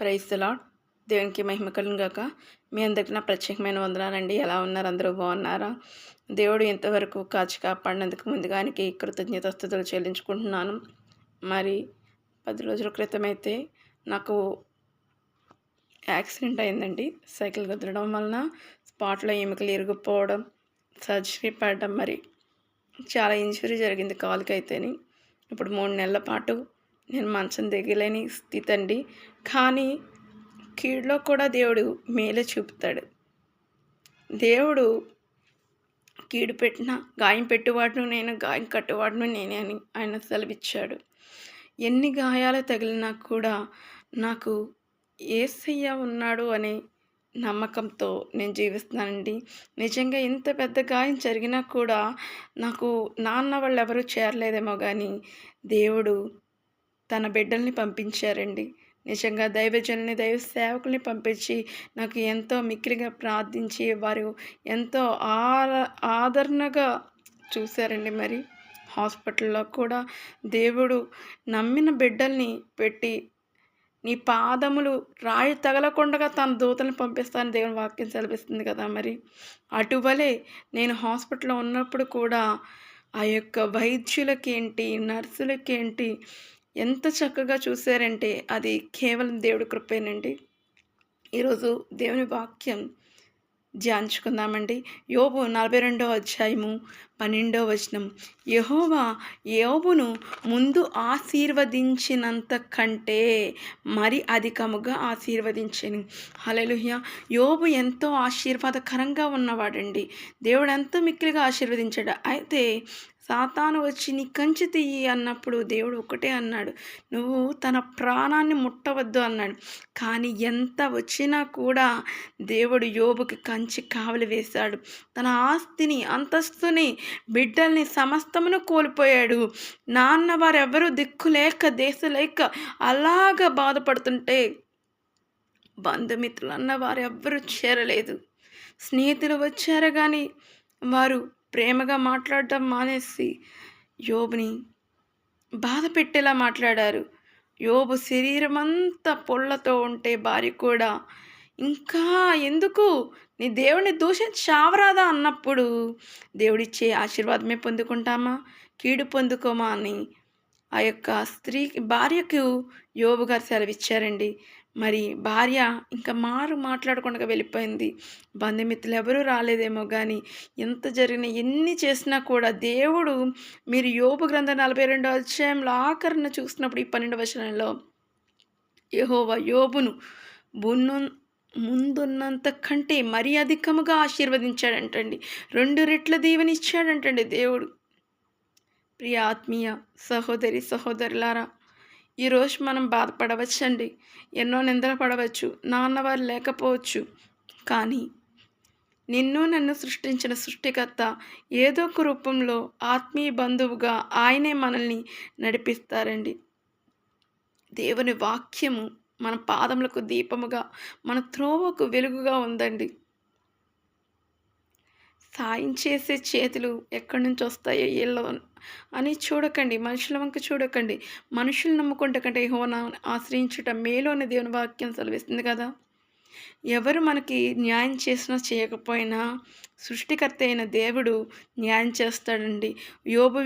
ప్రైస్తలా దేవునికి మహిమ కలుగాక మీ అందరికి నా ప్రత్యేకమైన వందనాలండి. ఎలా ఉన్నారు? అందరూ బాగున్నారా? దేవుడు ఇంతవరకు కాచి కాపాడినందుకు ముందుగానికి కృతజ్ఞతస్థుతులు చెల్లించుకుంటున్నాను. మరి పది రోజుల క్రితం అయితే నాకు యాక్సిడెంట్ అయిందండి. సైకిల్ కుదరడం వలన స్పాట్లో ఎముకలు ఇరిగిపోవడం సర్జరీ పడడం మరి చాలా ఇంజురీ జరిగింది కాలుకి అయితేని. ఇప్పుడు మూడు నెలల పాటు నేను మంచం దిగలేని స్థితి అండి కానీ కీడులో కూడా దేవుడు మేలే చూపుతాడు. దేవుడు కీడు పెట్టిన గాయం పెట్టువాడును నేను గాయం కట్టువాడును నేనే అని ఆయన సెలవిచ్చాడు. ఎన్ని గాయాలు తగిలినా కూడా నాకు ఏసయ్య ఉన్నాడు అనే నమ్మకంతో నేను జీవిస్తున్నానండి. నిజంగా ఇంత పెద్ద గాయం జరిగినా కూడా నాకు నాన్న వాళ్ళు ఎవరు చేరలేదేమో కానీ దేవుడు తన బిడ్డల్ని పంపించారండి. నిజంగా దైవజనుని దైవ సేవకుల్ని పంపించి నాకు ఎంతో మిక్కిలిగా ప్రార్థించి వారు ఎంతో ఆదరణగా చూశారండి మరి. హాస్పిటల్లో కూడా దేవుడు నమ్మిన బిడ్డల్ని పెట్టి నీ పాదములు రాయి తగలకుండా తన దూతలను పంపిస్తాను దేవుని వాక్యం సెలవిస్తుంది కదా మరి. అటువలే నేను హాస్పిటల్లో ఉన్నప్పుడు కూడా ఆ యొక్క వైద్యులకేంటి నర్సులకేంటి ఎంత చక్కగా చూశారంటే అది కేవలం దేవుడి కృపేనండి. ఈరోజు దేవుని వాక్యం ధ్యానించుకుందామండి. యోబు నలభై రెండో అధ్యాయము పన్నెండో వచనం. యహోవా యోబును ముందు ఆశీర్వదించినంత కంటే మరి అధికముగా ఆశీర్వదించని. హలలుహ్య యోబు ఎంతో ఆశీర్వాదకరంగా ఉన్నవాడండి. దేవుడు ఎంతో మిక్కిలిగా ఆశీర్వదించాడు. అయితే సాతాను వచ్చి నీ కంచి తీయి అన్నప్పుడు దేవుడు ఒకటే అన్నాడు. నువ్వు తన ప్రాణాన్ని ముట్టవద్దు అన్నాడు. కానీ ఎంత వచ్చినా కూడా దేవుడు యోబుకి కంచి కావలి వేశాడు. తన ఆస్తిని అంతస్తుని బిడ్డల్ని సమస్తమును కోల్పోయాడు. నాన్న వారెవరూ దిక్కు లేక దేశ లేక అలాగ బాధపడుతుంటే బంధుమిత్రులు అన్న వారు ఎవ్వరూ చేరలేదు. స్నేహితులు వచ్చారు కానీ వారు ప్రేమగా మాట్లాడటం మానేసి యోబుని బాధ పెట్టేలా మాట్లాడారు. యోబు శరీరం అంతా పొళ్ళతో ఉంటే భార్య కూడా ఇంకా ఎందుకు? నీ దేవుడిని దూషించి చావరాదా? అన్నప్పుడు దేవుడిచ్చే ఆశీర్వాదమే పొందుకుంటామా? కీడు పొందుకోమా? అని ఆ యొక్క స్త్రీ భార్యకు యోబు గారు సెలవిచ్చారండి. మరి భార్య ఇంకా మారు మాట్లాడకుండా వెళ్ళిపోయింది. బంధుమిత్రులు ఎవరూ రాలేదేమో కానీ ఎంత జరిగినా ఎన్ని చేసినా కూడా దేవుడు మీరు యోపు గ్రంథం నలభై రెండో అధ్యాయంలో ఆఖరణ చూసినప్పుడు ఈ పన్నెండు వచనంలో యహోవ యోబును బున్ను ముందున్నంత కంటే మరీ అధికముగా ఆశీర్వదించాడంటండి. రెండు రెట్ల దీవెనిచ్చాడంటండి దేవుడు. ప్రియ ఆత్మీయ సహోదరి సహోదరులారా ఈరోజు మనం బాధపడవచ్చండి. ఎన్నో నిందలు పడవచ్చు. నాన్నవారు లేకపోవచ్చు. కానీ నిన్ను నన్ను సృష్టించిన సృష్టికర్త ఏదో ఒక రూపంలో ఆత్మీయ బంధువుగా ఆయనే మనల్ని నడిపిస్తారండి. దేవుని వాక్యము మన పాదములకు దీపముగా మన త్రోవకు వెలుగుగా ఉందండి. సాయం చేసే చేతులు ఎక్కడి నుంచి వస్తాయో ఏళ్ళ అని చూడకండి. మనుషుల వంక చూడకండి. మనుషులు నమ్ముకుంటే కంటే హోనా ఆశ్రయించుట మేలు అనే దేవుని వాక్యం సెలవిస్తుంది కదా. ఎవరు మనకి న్యాయం చేసినా చేయకపోయినా సృష్టికర్త అయిన దేవుడు న్యాయం చేస్తాడండి. యోబు